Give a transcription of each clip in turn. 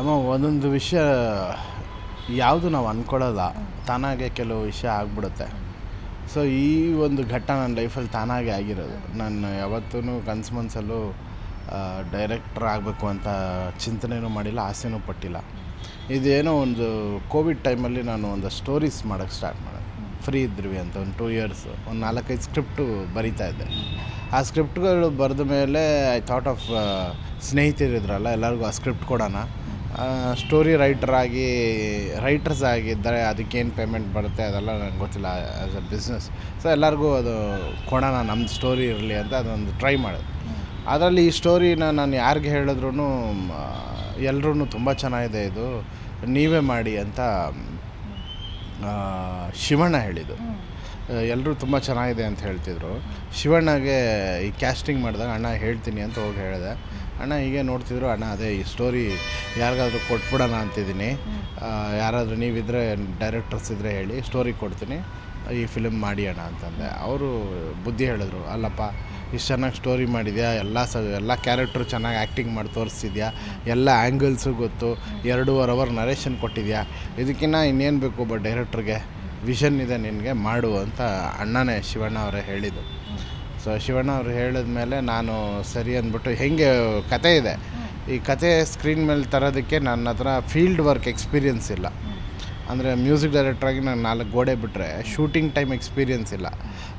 ಅಮ್ಮ, ಒಂದೊಂದು ವಿಷಯ ಯಾವುದು ನಾವು ಅಂದ್ಕೊಳ್ಳಲ್ಲ ತಾನಾಗೆ ಕೆಲವು ವಿಷಯ ಆಗ್ಬಿಡುತ್ತೆ. ಸೊ ಈ ಒಂದು ಘಟ್ಟ ನನ್ನ ಲೈಫಲ್ಲಿ ತಾನಾಗೆ ಆಗಿರೋದು. ನಾನು ಯಾವತ್ತೂ ಕನ್ಸು ಮನಸ್ಸಲ್ಲೂ ಡೈರೆಕ್ಟ್ರ್ ಆಗಬೇಕು ಅಂತ ಚಿಂತನೆಯೂ ಮಾಡಿಲ್ಲ, ಆಸೆನೂ ಪಟ್ಟಿಲ್ಲ. ಇದೇನೋ ಒಂದು ಕೋವಿಡ್ ಟೈಮಲ್ಲಿ ನಾನು ಒಂದು ಸ್ಟೋರೀಸ್ ಮಾಡೋಕ್ಕೆ ಸ್ಟಾರ್ಟ್ ಮಾಡಿದೆ. ಫ್ರೀ ಇದ್ವಿ ಅಂತ, ಒಂದು ಟೂ ಇಯರ್ಸ್ ಒಂದು ನಾಲ್ಕೈದು ಸ್ಕ್ರಿಪ್ಟು ಬರಿತಾ ಇದ್ದೆ. ಆ ಸ್ಕ್ರಿಪ್ಟ್ಗಳು ಬರೆದ ಮೇಲೆ ಐ ಥಾಟ್ ಆಫ್ ಸ್ನೇಹಿತರಿದ್ರಲ್ಲ, ಎಲ್ಲರಿಗೂ ಆ ಸ್ಕ್ರಿಪ್ಟ್ ಕೊಡೋಣ. ಸ್ಟೋರಿ ರೈಟರಾಗಿ ರೈಟರ್ಸ್ ಆಗಿದ್ದರೆ ಅದಕ್ಕೇನು ಪೇಮೆಂಟ್ ಬರುತ್ತೆ? ಅದೆಲ್ಲ ನನಗೆ ಗೊತ್ತಿಲ್ಲ ಆ್ಯಸ್ ಅ ಬಿಸ್ನೆಸ್ ಸೊ ಎಲ್ಲರಿಗೂ ಅದು ಕೊಡೋಣ ನಮ್ಮದು ಸ್ಟೋರಿ ಇರಲಿ ಅಂತ ಅದೊಂದು ಟ್ರೈ ಮಾಡಿದೆ. ಅದರಲ್ಲಿ ಈ ಸ್ಟೋರಿನ ನಾನು ಯಾರಿಗೆ ಹೇಳಿದ್ರೂ ಎಲ್ಲರೂ ತುಂಬ ಚೆನ್ನಾಗಿದೆ ಇದು. ನೀವೇ ಮಾಡಿ ಅಂತ ಶಿವಣ್ಣ ಹೇಳಿದ್ದು. ಎಲ್ಲರೂ ತುಂಬ ಚೆನ್ನಾಗಿದೆ ಅಂತ ಹೇಳ್ತಿದ್ರು. ಶಿವಣ್ಣಗೆ ಈ ಕ್ಯಾಸ್ಟಿಂಗ್ ಮಾಡಿದಾಗ, ಅಣ್ಣ, ಹೇಳ್ತೀನಿ ಅಂತ ಹೋಗಿ ಹೇಳಿದೆ. ಅಣ್ಣ, ಹೀಗೆ ನೋಡ್ತಿದ್ರು, ಅಣ್ಣ, ಅದೇ ಈ ಸ್ಟೋರಿ ಯಾರಿಗಾದ್ರೂ ಕೊಟ್ಬಿಡೋಣ ಅಂತಿದ್ದೀನಿ. ಯಾರಾದರೂ ನೀವಿದ್ರೆ ಡೈರೆಕ್ಟರ್ಸ್ ಇದ್ದರೆ ಹೇಳಿ ಸ್ಟೋರಿ ಕೊಡ್ತೀನಿ. ಈ ಫಿಲಮ್ ಮಾಡಿ ಅಣ್ಣ, ಅಂತಂದೆ. ಅವರು ಬುದ್ಧಿ ಹೇಳಿದ್ರು, ಅಲ್ಲಪ್ಪ, ಇಷ್ಟು ಚೆನ್ನಾಗಿ ಸ್ಟೋರಿ ಮಾಡಿದ್ಯಾ? ಎಲ್ಲ ಸ, ಎಲ್ಲ ಕ್ಯಾರೆಕ್ಟ್ರು ಚೆನ್ನಾಗಿ ಆ್ಯಕ್ಟಿಂಗ್ ಮಾಡಿ ತೋರಿಸಿದ್ಯಾ? ಎಲ್ಲ ಆ್ಯಂಗಲ್ಸು ಗೊತ್ತು? ಎರಡೂವರೆ ಅವರ್ ನರೇಷನ್ ಕೊಟ್ಟಿದ್ಯಾ? ಇದಕ್ಕಿಂತ ಇನ್ನೇನು ಬೇಕು ಒಬ್ಬ ಡೈರೆಕ್ಟ್ರಿಗೆ ವಿಷನ್ ಇದೆ ನಿನಗೆ, ಮಾಡು, ಅಂತ ಅಣ್ಣನೇ ಶಿವಣ್ಣ ಅವರೇ ಹೇಳಿದ್ದು. ಸೊ ಶಿವಣ್ಣ ಅವರು ಹೇಳಿದ ಮೇಲೆ ನಾನು ಸರಿ ಅಂದ್ಬಿಟ್ಟು ಹೆಂಗೆ ಕತೆ ಇದೆ. ಈ ಕತೆ ಸ್ಕ್ರೀನ್ ಮೇಲೆ ತರೋದಕ್ಕೆ ನನ್ನ ಹತ್ರ ಫೀಲ್ಡ್ ವರ್ಕ್ ಎಕ್ಸ್ಪೀರಿಯನ್ಸ್ ಇಲ್ಲ. ಅಂದರೆ ಮ್ಯೂಸಿಕ್ ಡೈರೆಕ್ಟ್ರಾಗಿ ನಾನು ನಾಲ್ಕು ಗೋಡೆ ಬಿಟ್ಟರೆ ಶೂಟಿಂಗ್ ಟೈಮ್ ಎಕ್ಸ್ಪೀರಿಯನ್ಸ್ ಇಲ್ಲ.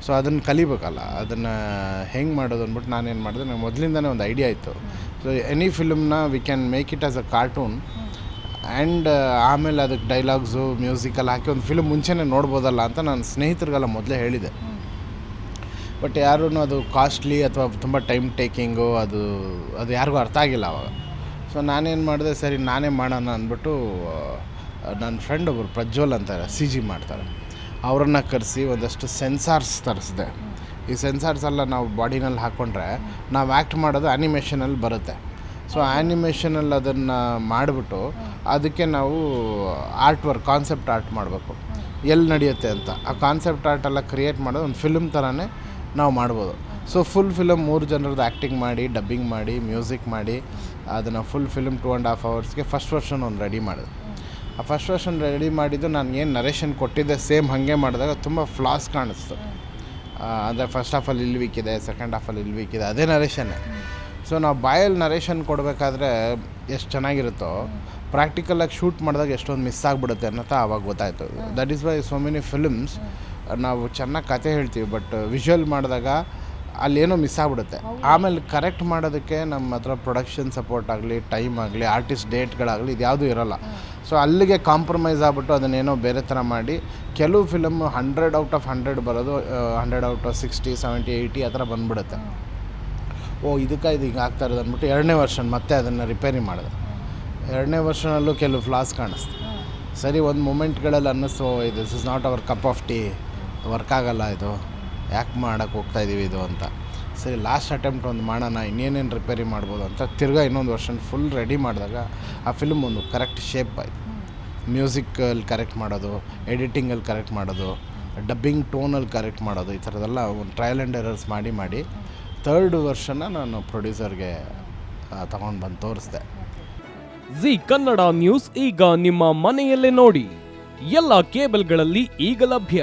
ಸೊ ಅದನ್ನು ಕಲಿಬೇಕಲ್ಲ, ಅದನ್ನು ಹೆಂಗೆ ಮಾಡೋದು ಅಂದ್ಬಿಟ್ಟು ನಾನೇನು ಮಾಡಿದೆ ನನಗೆ ಮೊದಲಿಂದನೇ ಒಂದು ಐಡಿಯಾ ಇತ್ತು. So any ಫಿಲಮ್ನ we can make it as a cartoon and ಆಮೇಲೆ ಅದಕ್ಕೆ ಡೈಲಾಗ್ಸು ಮ್ಯೂಸಿಕಲ್ಲಿ ಹಾಕಿ ಒಂದು ಫಿಲಮ್ ಮುಂಚೆನೇ ನೋಡ್ಬೋದಲ್ಲ ಅಂತ ನಾನು ಸ್ನೇಹಿತರಿಗೆಲ್ಲ ಮೊದಲೇ ಹೇಳಿದೆ. ಬಟ್ ಯಾರೂ ಅದು ಕಾಸ್ಟ್ಲಿ ಅಥವಾ ತುಂಬ ಟೈಮ್ ಟೇಕಿಂಗು ಅದು ಅದು ಯಾರಿಗೂ ಅರ್ಥ ಆಗಿಲ್ಲ ಅವಾಗ. ಸೊ ನಾನೇನು ಮಾಡಿದೆ, ಸರಿ ನಾನೇ ಮಾಡೋಣ ಅಂದ್ಬಿಟ್ಟು ನನ್ನ ಫ್ರೆಂಡ್ ಒಬ್ಬರು ಪ್ರಜ್ವಲ್ ಅಂತಾರೆ ಸಿ ಜಿ ಮಾಡ್ತಾರೆ. ಅವರನ್ನು ಕರೆಸಿ ಒಂದಷ್ಟು ಸೆನ್ಸಾರ್ಸ್ ತರಿಸಿದೆ. ಈ ಸೆನ್ಸಾರ್ಸ್ ಎಲ್ಲ ನಾವು ಬಾಡಿನಲ್ಲಿ ಹಾಕ್ಕೊಂಡ್ರೆ ನಾವು ಆ್ಯಕ್ಟ್ ಮಾಡೋದು ಆ್ಯನಿಮೇಷನಲ್ಲಿ ಬರುತ್ತೆ. ಸೊ ಆ್ಯನಿಮೇಷನಲ್ಲಿ ಅದನ್ನು ಮಾಡಿಬಿಟ್ಟು ಅದಕ್ಕೆ ನಾವು ಆರ್ಟ್ ವರ್ಕ್ ಕಾನ್ಸೆಪ್ಟ್ ಆರ್ಟ್ ಮಾಡಬೇಕು. ಎಲ್ಲಿ ನಡೆಯುತ್ತೆ ಅಂತ. ಆ ಕಾನ್ಸೆಪ್ಟ್ ಆರ್ಟ್ ಎಲ್ಲ ಕ್ರಿಯೇಟ್ ಮಾಡೋದು ಒಂದು ಫಿಲ್ಮ್ ಥರನೇ ನಾವು ಮಾಡ್ಬೋದು. ಸೊ ಫುಲ್ ಫಿಲಮ್ ಮೂರು ಜನರದ್ದು ಆ್ಯಕ್ಟಿಂಗ್ ಮಾಡಿ ಡಬ್ಬಿಂಗ್ ಮಾಡಿ ಮ್ಯೂಸಿಕ್ ಮಾಡಿ, ಅದನ್ನು full film two and half ಅವರ್ಸ್ಗೆ first version ಒಂದು ರೆಡಿ ಮಾಡಿದೆ. ಆ ಫಸ್ಟ್ ವರ್ಷನ್ ರೆಡಿ ಮಾಡಿದ್ದು ನಾನು ಏನು ನರೇಷನ್ ಕೊಟ್ಟಿದ್ದೆ ಸೇಮ್ ಹಾಗೆ ಮಾಡಿದಾಗ ತುಂಬ ಫ್ಲಾಸ್ ಕಾಣಿಸ್ತು. ಅಂದರೆ ಫಸ್ಟ್ ಹಾಫಲ್ಲಿ ಇಲ್ಲಿ ವೀಕ್ ಇದೆ ಸೆಕೆಂಡ್ ಹಾಫಲ್ಲಿ ಇಲ್ಲಿ ವೀಕ್ ಇದೆ, ಅದೇ ನರೇಷನ್ನೇ ಸೊ ನಾವು ಬಾಯಲ್ಲಿ ನರೇಷನ್ ಕೊಡಬೇಕಾದ್ರೆ ಎಷ್ಟು ಚೆನ್ನಾಗಿರುತ್ತೋ ಪ್ರಾಕ್ಟಿಕಲಾಗಿ ಶೂಟ್ ಮಾಡಿದಾಗ ಎಷ್ಟೊಂದು ಮಿಸ್ ಆಗಿಬಿಡುತ್ತೆ ಅನ್ನೋದು ಆವಾಗ ಗೊತ್ತಾಯಿತು. That is why so many films ನಾವು ಚೆನ್ನಾಗಿ ಕತೆ ಹೇಳ್ತೀವಿ ಬಟ್ ವಿಜುವಲ್ ಮಾಡಿದಾಗ ಅಲ್ಲೇನೋ ಮಿಸ್ ಆಗ್ಬಿಡುತ್ತೆ. ಆಮೇಲೆ ಕರೆಕ್ಟ್ ಮಾಡೋದಕ್ಕೆ ನಮ್ಮ ಹತ್ರ ಪ್ರೊಡಕ್ಷನ್ ಸಪೋರ್ಟ್ ಆಗಲಿ ಟೈಮ್ ಆಗಲಿ ಆರ್ಟಿಸ್ಟ್ ಡೇಟ್ಗಳಾಗಲಿ ಇದು ಯಾವುದೂ ಇರೋಲ್ಲ. ಸೊ ಅಲ್ಲಿಗೆ ಕಾಂಪ್ರಮೈಸ್ ಆಗ್ಬಿಟ್ಟು ಅದನ್ನೇನೋ ಬೇರೆ ಥರ ಮಾಡಿ, ಕೆಲವು film hundred out of hundred ಬರೋದು hundred out of sixty seventy eighty ಆ ಥರ ಬಂದ್ಬಿಡುತ್ತೆ. ಓ, ಇದಕ್ಕೆ ಇದು ಹಿಂಗೆ ಆಗ್ತಾ ಇರೋದು ಅಂದ್ಬಿಟ್ಟು ಎರಡನೇ ವರ್ಷನ್ ಮತ್ತೆ ಅದನ್ನು ರಿಪೇರಿ ಮಾಡಿದೆ. ಎರಡನೇ ವರ್ಷನಲ್ಲೂ ಕೆಲವು ಫ್ಲಾಸ್ ಕಾಣಿಸ್ತು. ಸರಿ, ಒಂದು ಮೂಮೆಂಟ್ಗಳಲ್ಲಿ ಅನ್ನಿಸ್ತು this is not our cup of tea work ಆಗಲ್ಲ ಇದು. ಯಾಕೆ ಮಾಡೋಕ್ಕೆ ಹೋಗ್ತಾ ಇದ್ದೀವಿ ಇದು ಅಂತ. ಸರಿ ಲಾಸ್ಟ್ ಅಟೆಂಪ್ಟ್ ಒಂದು ಮಾಡೋಣ, ಇನ್ನೇನೇನು ರಿಪೇರಿ ಮಾಡ್ಬೋದು ಅಂತ ತಿರ್ಗಾ ಇನ್ನೊಂದು ವರ್ಷನ್ ಫುಲ್ ರೆಡಿ ಮಾಡಿದಾಗ ಆ ಫಿಲ್ಮ್ ಒಂದು ಕರೆಕ್ಟ್ ಶೇಪ್ ಆಯಿತು. ಮ್ಯೂಸಿಕಲ್ಲಿ ಕರೆಕ್ಟ್ ಮಾಡೋದು ಎಡಿಟಿಂಗಲ್ಲಿ ಕರೆಕ್ಟ್ ಮಾಡೋದು ಡಬ್ಬಿಂಗ್ ಟೋನಲ್ಲಿ ಕರೆಕ್ಟ್ ಮಾಡೋದು, ಈ ಥರದ್ದೆಲ್ಲ ಒಂದು ಟ್ರಯಲ್ ಆ್ಯಂಡ್ ಎರರ್ಸ್ ಮಾಡಿ ಮಾಡಿ ತರ್ಡ್ ವರ್ಷನ ನಾನು ಪ್ರೊಡ್ಯೂಸರ್ಗೆ ತಗೊಂಡು ಬಂದು ತೋರಿಸ್ದೆ. ಜಿ ಕನ್ನಡ ನ್ಯೂಸ್ ಈಗ ನಿಮ್ಮ ಮನೆಯಲ್ಲೇ ನೋಡಿ. ಎಲ್ಲ ಕೇಬಲ್ಗಳಲ್ಲಿ ಈಗ ಲಭ್ಯ.